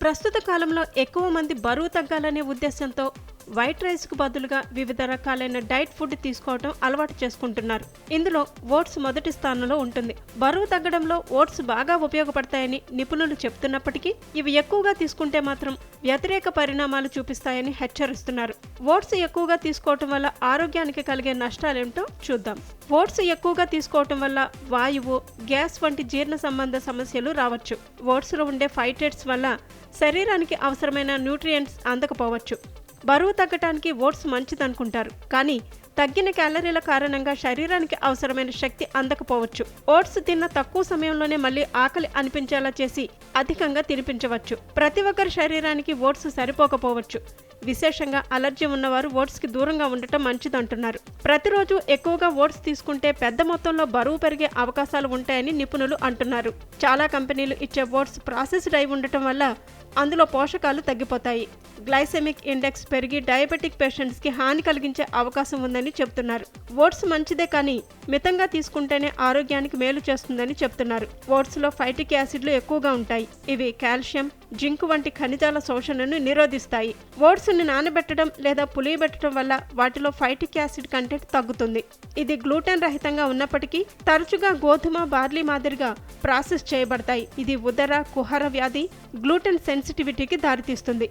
ప్రస్తుత కాలంలో ఎక్కువ మంది బరువు తగ్గాలనే ఉద్దేశంతో వైట్ రైస్కు బదులుగా వివిధ రకాలైన డైట్ ఫుడ్ తీసుకోవడం అలవాటు చేసుకుంటున్నారు. ఇందులో ఓట్స్ మొదటి స్థానంలో ఉంటుంది. బరువు తగ్గడంలో ఓట్స్ బాగా ఉపయోగపడతాయని నిపుణులు చెప్తున్నప్పటికీ ఇవి ఎక్కువగా తీసుకుంటే మాత్రం వ్యతిరేక పరిణామాలు చూపిస్తాయని హెచ్చరిస్తున్నారు. ఓట్స్ ఎక్కువగా తీసుకోవటం వల్ల ఆరోగ్యానికి కలిగే నష్టాలేమిటో చూద్దాం. ఓట్స్ ఎక్కువగా తీసుకోవటం వల్ల వాయువు గ్యాస్ వంటి జీర్ణ సంబంధ సమస్యలు రావచ్చు. ఓట్స్లో ఉండే ఫైటేట్స్ వల్ల శరీరానికి అవసరమైన న్యూట్రియంట్స్ అందకపోవచ్చు. బరువు తగ్గటానికి ఓట్స్ మంచిదనుకుంటారు. కానీ తగ్గిన క్యాలరీల కారణంగా శరీరానికి అవసరమైన శక్తి అందకపోవచ్చు. ఓట్స్ తిన్న తక్కువ సమయంలోనే మళ్ళీ ఆకలి అనిపించేలా చేసి అధికంగా తినిపించవచ్చు. ప్రతి ఒక్కరి శరీరానికి ఓట్స్ సరిపోకపోవచ్చు. విశేషంగా అలర్జీ ఉన్నవారు ఓట్స్కి దూరంగా ఉండటం మంచిదంటున్నారు. ప్రతిరోజు ఎక్కువగా ఓట్స్ తీసుకుంటే పెద్ద మొత్తంలో బరువు పెరిగే అవకాశాలు ఉంటాయని నిపుణులు అంటున్నారు. చాలా కంపెనీలు ఇచ్చే ఓట్స్ ప్రాసెస్డ్ అయి ఉండటం వల్ల అందులో పోషకాలు తగ్గిపోతాయి. గ్లైసెమిక్ ఇండెక్స్ పెరిగి డయాబెటిక్ పేషెంట్స్కి హాని కలిగించే అవకాశం ఉందని చెప్తున్నారు. ఓట్స్ మంచిదే కానీ మితంగా తీసుకుంటేనే ఆరోగ్యానికి మేలు చేస్తుందని చెప్తున్నారు. ఓట్స్లో ఫైటిక్ యాసిడ్లు ఎక్కువగా ఉంటాయి. ఇవి కాల్షియం జింక్ వంటి ఖనిజాల శోషణను నిరోధిస్తాయి. ఓట్స్ని నానబెట్టడం లేదా పులియబెట్టడం వల్ల వాటిలో ఫైటిక్ యాసిడ్ కంటెంట్ తగ్గుతుంది. ఇది గ్లూటెన్ రహితంగా ఉన్నప్పటికీ తరచుగా గోధుమ బార్లీ మాదిరిగా ప్రాసెస్ చేయబడతాయి. ఇది ఉదర కుహర వ్యాధి గ్లూటెన్ సెన్సిటివిటీకి దారితీస్తుంది.